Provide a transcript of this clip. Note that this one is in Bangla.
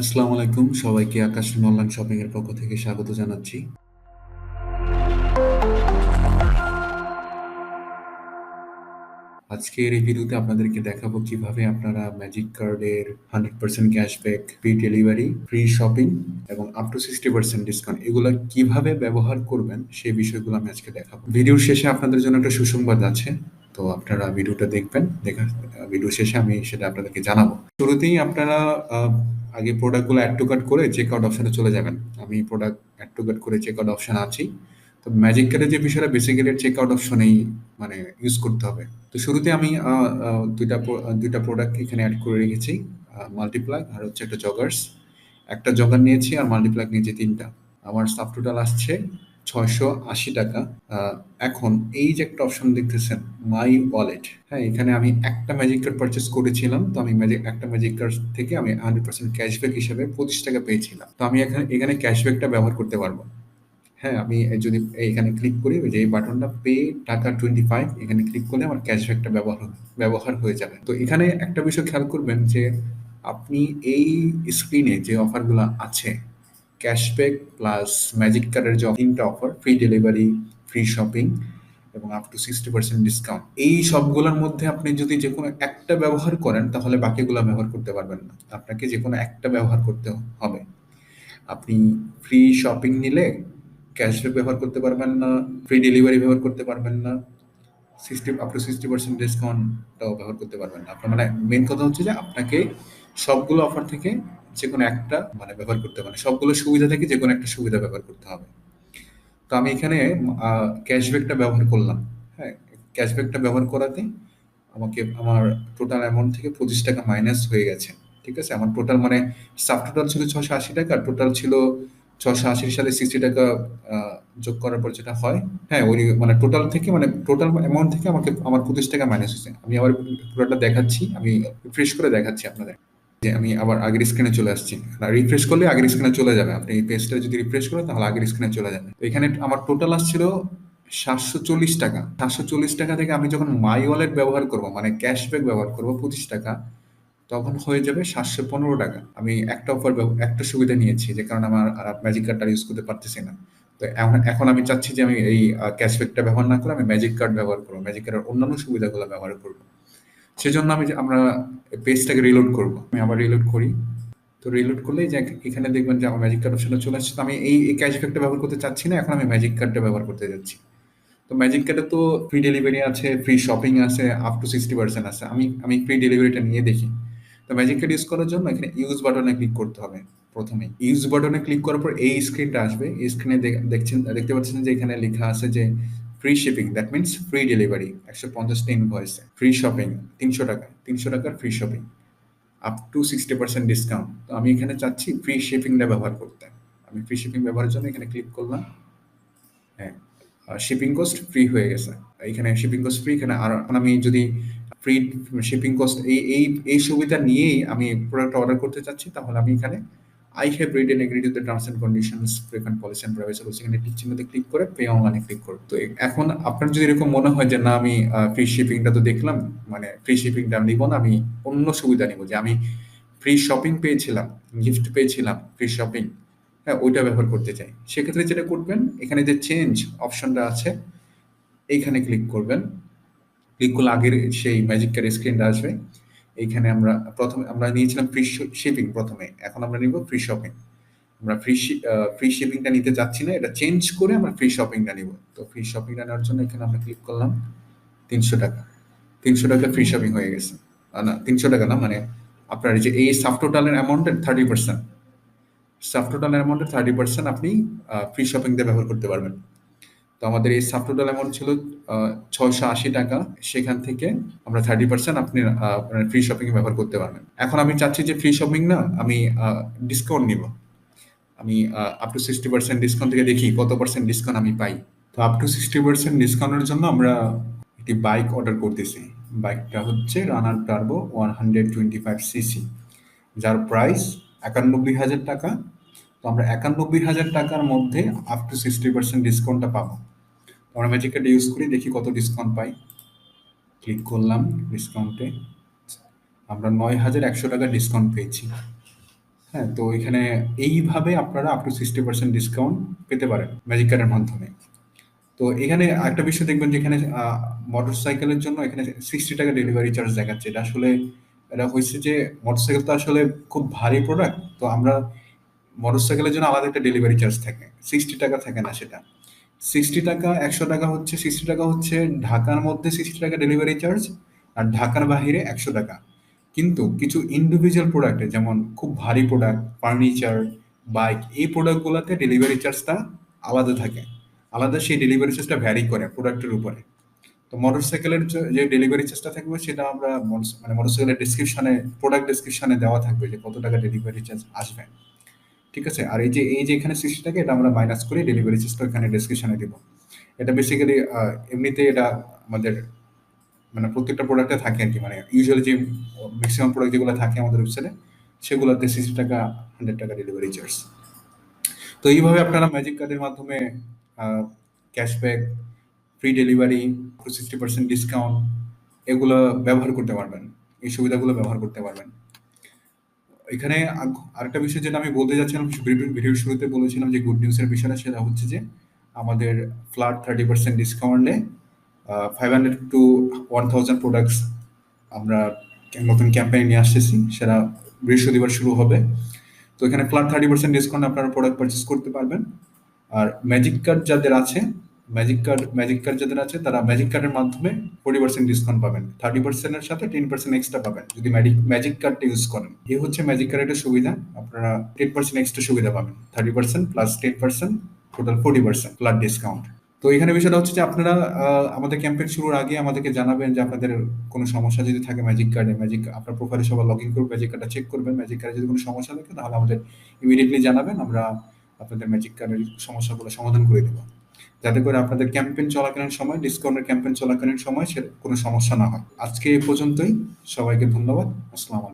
আসসালামু আলাইকুম। সবাইকে আকাশ অনলাইন শপিং এর পক্ষ থেকে স্বাগত জানাচ্ছি। আজকের এই ভিডিওতে আপনাদেরকে দেখাবো কীভাবে আপনারা ম্যাজিক কার্ডের hundred percent cashback free delivery free shopping এবং up to sixty percent discount এগুলো কীভাবে ব্যবহার করবেন সেই বিষয়গুলো আমি আজকে দেখাবো। ভিডিওর শেষে আপনাদের জন্য একটা সুসংবাদ আছে। তো আপনারা ভিডিওটা দেখবেন দেখা ভিডিও শেষে আমি সেটা আপনাদেরকে জানাব। শুরুতেই আপনারা আগে প্রোডাক্টগুলো অ্যাড টু কাট করে চেক আউট অপশানে চলে যাবেন। আমি প্রোডাক্ট অ্যাড টু কাট করে চেক আউট অপশন আছি। তো ম্যাজিক কার্ডের যে বিষয়টা বেসিক্যালি চেক আউট অপশনেই মানে ইউজ করতে হবে। তো শুরুতে আমি দুইটা দুইটা প্রোডাক্ট এখানে অ্যাড করে রেখেছি মাল্টিপ্লাগ আর হচ্ছে একটা জগার্স একটা জগার নিয়েছি আর মাল্টিপ্লাগ নিয়েছি তিনটা। আমার সাব টোটাল আসছে ছয়শো আশি টাকা। এখন এই যে একটা অপশন দেখতেছেন মাই ওয়ালেট হ্যাঁ এখানে আমি একটা ম্যাজিক কার্ড পারচেস করেছিলাম, তো আমি ম্যাজিক একটা ম্যাজিক কার্ড থেকে আমি হান্ড্রেড পার্সেন্ট ক্যাশব্যাক হিসেবে পঁচিশ টাকা পেয়েছিলাম। তো আমি এখানে এখানে ক্যাশব্যাকটা ব্যবহার করতে পারব। হ্যাঁ আমি যদি এখানে ক্লিক করি, ওই যে এই বাটনটা পে টাকা টোয়েন্টি ফাইভ এখানে ক্লিক করলে আমার ক্যাশব্যাকটা ব্যবহার ব্যবহার হয়ে যাবে। তো এখানে একটা বিষয় খেয়াল করবেন যে, আপনি এই স্ক্রিনে যে অফারগুলো আছে ক্যাশব্যাক প্লাস ম্যাজিক কার্ডের যে তিনটা offer free delivery free shopping এবং up to sixty percent discount এই সবগুলোর মধ্যে আপনি যদি যে কোনো একটা ব্যবহার করেন, তাহলে বাকিগুলো ব্যবহার করতে পারবেন না। আপনাকে যে কোনো একটা ব্যবহার করতে হবে। আপনি ফ্রি শপিং নিলে ক্যাশব্যাক ব্যবহার করতে পারবেন না ফ্রি ডেলিভারি ব্যবহার করতে পারবেন না sixty up to sixty percent ডিসকাউন্টটাও ব্যবহার করতে পারবেন না। আপনার মানে মেন কথা হচ্ছে যে আপনাকে সবগুলো অফার থেকে যে কোনো একটা মানে ব্যবহার করতে পারেন সবগুলো সুবিধা থেকে যে কোনো একটা সুবিধা ব্যবহার করতে হবে। তো আমি এখানে ক্যাশব্যাকটা ব্যবহার করলাম। হ্যাঁ ক্যাশব্যাকটা ব্যবহার করাতে আমাকে, আমার টোটাল অ্যামাউন্ট থেকে পঁচিশ টাকা মাইনাস হয়ে গেছে। ঠিক আছে? আমার টোটাল মানে সাব টোটাল ছিল ছশো আশি টাকা আর টোটাল ছিল ছশো আশি সালে সিক্সটি টাকা যোগ করার পর যেটা হয় হ্যাঁ ওই মানে টোটাল থেকে মানে টোটাল অ্যামাউন্ট থেকে আমাকে, আমার পঁচিশ টাকা মাইনাস হয়েছে। আমি আবার পুরোটা দেখাচ্ছি, আমি রিফ্রেশ করে দেখাচ্ছি আপনাদের। যে আমি আবার আগের স্ক্রিনে চলে আসছি। রিফ্রেশ করলে আগের স্ক্রিনে চলে যাবে। আপনি এই পেজটা যদি রিফ্রেশ করেন, তাহলে আগের স্ক্রিনে চলে যাবে। এখানে আমার টোটাল আসছিল সাতশো চল্লিশ টাকা। সাতশো চল্লিশ টাকা থেকে আমি যখন মাই ওয়ালেট ব্যবহার করব মানে ক্যাশব্যাক ব্যবহার করব পঁচিশ টাকা, তখন হয়ে যাবে সাতশো পনেরো টাকা। আমি একটা অফার একটা সুবিধা নিয়েছি যে কারণে আমার আর ম্যাজিক কার্ডটা ইউজ করতে পারতেছি না। তো এখন এখন আমি চাচ্ছি যে আমি এই ক্যাশব্যাকটা ব্যবহার না করে আমি ম্যাজিক কার্ড ব্যবহার করব। ম্যাজিক কার্ডের অন্যান্য সুবিধাগুলো ব্যবহার করব। সেজন্য আমি আমরা পেজটাকে রিলোড করব। আমি আবার রিলোড করি। তো রিলোড করলেই যে এখানে দেখবেন যে আমার ম্যাজিক কার্ড অপশনটা চলে আসছে। তো আমি এই এই ক্যাশব্যাকটা ব্যবহার করতে চাচ্ছি না, এখন আমি ম্যাজিক কার্ডটা ব্যবহার করতে যাচ্ছি। তো ম্যাজিক কার্ডে তো ফ্রি ডেলিভারি আছে ফ্রি শপিং আছে আপ টু সিক্সটি পার্সেন্ট আছে। আমি আমি ফ্রি ডেলিভারিটা নিয়ে দেখি। তো ম্যাজিক কার্ড ইউজ করার জন্য এখানে ইউজ বাটনে ক্লিক করতে হবে প্রথমে। ইউজ বাটনে ক্লিক করার পর এই স্ক্রিনটা আসবে। এই স্ক্রিনে দেখছেন, দেখতে পাচ্ছেন যে এখানে লেখা আছে যে free shipping that means free delivery একশো পঞ্চাশটা ইনভয়েসে ফ্রি শপিং তিনশো টাকা তিনশো টাকার free shopping up to sixty percent discount তো আমি এখানে চাচ্ছি ফ্রি শিপিংটা ব্যবহার করতে। আমি ফ্রি শিপিং ব্যবহারের জন্য এখানে ক্লিক করলাম। হ্যাঁ শিপিং কস্ট ফ্রি হয়ে গেছে। এখানে শিপিং কস্ট ফ্রি এখানে আর আমি যদি ফ্রি শিপিং কস্ট এই এই এই সুবিধা নিয়েই আমি প্রোডাক্ট অর্ডার করতে চাচ্ছি, তাহলে আমি এখানে I have read and agree to the terms and conditions refund policy and privacy rules এখানে টিক চিহ্নতে ক্লিক করে পে অনলাইনে ক্লিক করব তো এখন আপনার যদি এরকম মনে হয় যে, না, আমি ফ্রি শিপিংটা তো দেখলাম মানে ফ্রি শিপিংটা আমি নিব না, আমি অন্য সুবিধা নিব। যে আমি ফ্রি শপিং পেয়েছিলাম গিফট পেয়েছিলাম ফ্রি শপিং হ্যাঁ ওইটা ব্যবহার করতে চাই। সেক্ষেত্রে যেটা করবেন, এখানে যে চেঞ্জ অপশনটা আছে, এইখানে ক্লিক করবেন। ক্লিক করলে আগের সেই ম্যাজিক কার স্ক্রিনটা আসবে। এইখানে আমরা প্রথমে, আমরা নিয়েছিলাম ফ্রি শিপিং প্রথমে, এখন আমরা নিব ফ্রি শপিং আমরা ফ্রি ফ্রি শিপিংটা নিতে চাচ্ছি না, এটা চেঞ্জ করে আমরা ফ্রি শপিংটা নিব। তো ফ্রি শপিংটা নেওয়ার জন্য এখানে আমরা ক্লিক করলাম তিনশো টাকা। তিনশো টাকা ফ্রি শপিং হয়ে গেছে। না, তিনশো টাকা না মানে আপনার যে, এই সাব টোটালের অ্যামাউন্টের থার্টি পার্সেন্ট সাব টোটাল অ্যামাউন্টের থার্টি পার্সেন্ট আপনি ফ্রি শপিং দিয়ে ব্যবহার করতে পারবেন। তো আমাদের এই সাব টোটাল অ্যামাউন্ট ছিল ছয়শো আশি টাকা। সেখান থেকে আমরা থার্টি পার্সেন্ট আপনি আপনার ফ্রি শপিং ব্যবহার করতে পারবেন। এখন আমি চাচ্ছি যে ফ্রি শপিং না, আমি ডিসকাউন্ট নিব। আমি up to sixty percent discount থেকে দেখি কত পার্সেন্ট ডিসকাউন্ট আমি পাই। তো আপ টু সিক্সটি পার্সেন্ট ডিসকাউন্টের জন্য আমরা একটি বাইক অর্ডার করতেছি। বাইকটা হচ্ছে Runner Turbo one hundred twenty five CC যার প্রাইস একানব্বই হাজার টাকা। তো আমরা একানব্বই হাজার টাকার মধ্যে আপ টু সিক্সটি পার্সেন্ট ডিসকাউন্টটা পাবো আমরা ম্যাজিক কার্ড ইউজ করি, দেখি কত ডিসকাউন্ট পাই ক্লিক করলাম ডিসকাউন্টে আমরা নয় হাজার একশো টাকা ডিসকাউন্ট পেয়েছি হ্যাঁ? তো এখানে এইভাবে আপনারা আপ টু 60% ডিসকাউন্ট পেতে পারেন ম্যাজিক কার্ডের মাধ্যমে। তো এখানে আরেকটা বিষয় দেখবেন যে এখানে আ মোটরসাইকেলের জন্য এখানে ৳60 ডেলিভারি চার্জ দেখাচ্ছে। এটা আসলে, এটা হয়েছে যে মোটরসাইকেল তো আসলে খুব ভারী প্রোডাক্ট। তো আমরা মোটরসাইকেলের জন্য আলাদা একটা ডেলিভারি চার্জ থাকে। ৳60 থাকে না সেটা। ৳60 ৳100 হচ্ছে ৳60 হচ্ছে ঢাকার মধ্যে ৳60 ডেলিভারি চার্জ আর ঢাকার বাহিরে ৳100 কিন্তু কিছু ইন্ডিভিজুয়াল প্রোডাক্টে যেমন খুব ভারী প্রোডাক্ট, ফার্নিচার, বাইক এই প্রোডাক্টগুলোতে ডেলিভারি চার্জটা আলাদা থাকে। আলাদা সেই ডেলিভারি চার্জটা ভ্যারি করে প্রোডাক্টের উপরে। তো মোটরসাইকেলের য ডেলিভারি চার্জটা থাকবে সেটা আমরা মানে মোটরসাইকেলের ডেসক্রিপশনে প্রোডাক্ট ডেসক্রিপশনে দেওয়া থাকবে যে কত টাকা ডেলিভারি চার্জ আসবে। ঠিক আছে? আর এই যে এই যে এখানে ৳60 এটা আমরা মাইনাস করে ডেলিভারি চার্জটা এখানে ডেসক্রিপশনে দিব। এটা বেসিক্যালি এমনিতে এটা আমাদের মানে প্রত্যেকটা প্রোডাক্টে থাকে আর কি মানে ইউজুয়ালি যে মেক্সিমাম প্রোডাক্ট যেগুলো থাকে আমাদের ওয়েবসাইটে সেগুলোতে সিক্সটি টাকা ৳60 ৳100 ডেলিভারি চার্জ। তো এইভাবে আপনারা ম্যাজিক কার্ডের মাধ্যমে ক্যাশব্যাক, ফ্রি ডেলিভারি, 60% ডিসকাউন্ট এগুলো ব্যবহার করতে পারবেন। এই সুবিধাগুলো ব্যবহার করতে পারবেন। এখানে আরেকটা বিষয় যেটা আমি বলতে যাচ্ছিলাম ভিডিও ভিডিওর শুরুতে বলেছিলাম যে গুড নিউজের বিষয়টা সেটা হচ্ছে যে আমাদের ফ্ল্যাট 30% ডিসকাউন্টে ফাইভ হান্ড্রেড টু 1000 প্রোডাক্টস আমরা নতুন ক্যাম্পেইন নিয়ে আসতেছি। সেটা বৃহস্পতিবার শুরু হবে। তো এখানে ফ্ল্যাট 30% ডিসকাউন্টে আপনারা প্রোডাক্ট পারচেজ করতে পারবেন। আর ম্যাজিক কার্ড যাদের আছে, ম্যাজিক কার্ড ম্যাজিক কার্ড যাদের আছে তারা ম্যাজিক কার্ডের মাধ্যমে 40% ডিসকাউন্ট পাবেন। 30% এর সাথে 10% এক্সট্রা পাবেন যদি ম্যাজিক কার্ডটা ইউজ করেন। এ হচ্ছে ম্যাজিক কার্ডের সুবিধা। আপনারা 10% এক্সট্রা সুবিধা পাবেন। 30% প্লাস 10% টোটাল 40% ফ্ল্যাট ডিসকাউন্ট। তো এখানে বিষয়টা হচ্ছে যে আপনারা আমাদের ক্যাম্পেইন শুরুর আগে আমাদেরকে জানাবেন যে আপনাদের কোনো সমস্যা যদি থাকে ম্যাজিক কার্ডে, ম্যাজিক আপনার প্রোফাইলে সবার লগ ইন করে ম্যাজিক কার্ডটা চেক করবেন। ম্যাজিক কার্ডে যদি কোনো সমস্যা থাকে তাহলে আমাদের ইমিডিয়েটলি জানাবেন। আমরা আপনাদের ম্যাজিক কার্ডের সমস্যাগুলো সমাধান করে দেব। যাতে করে আপনাদের ক্যাম্পেইন চলাকালীন সময় ডিসকাউন্টের ক্যাম্পেইন চলাকালীন সময় সে কোনো সমস্যা না হয়। আজকে এই পর্যন্তই। সবাইকে ধন্যবাদ। আসসালামু।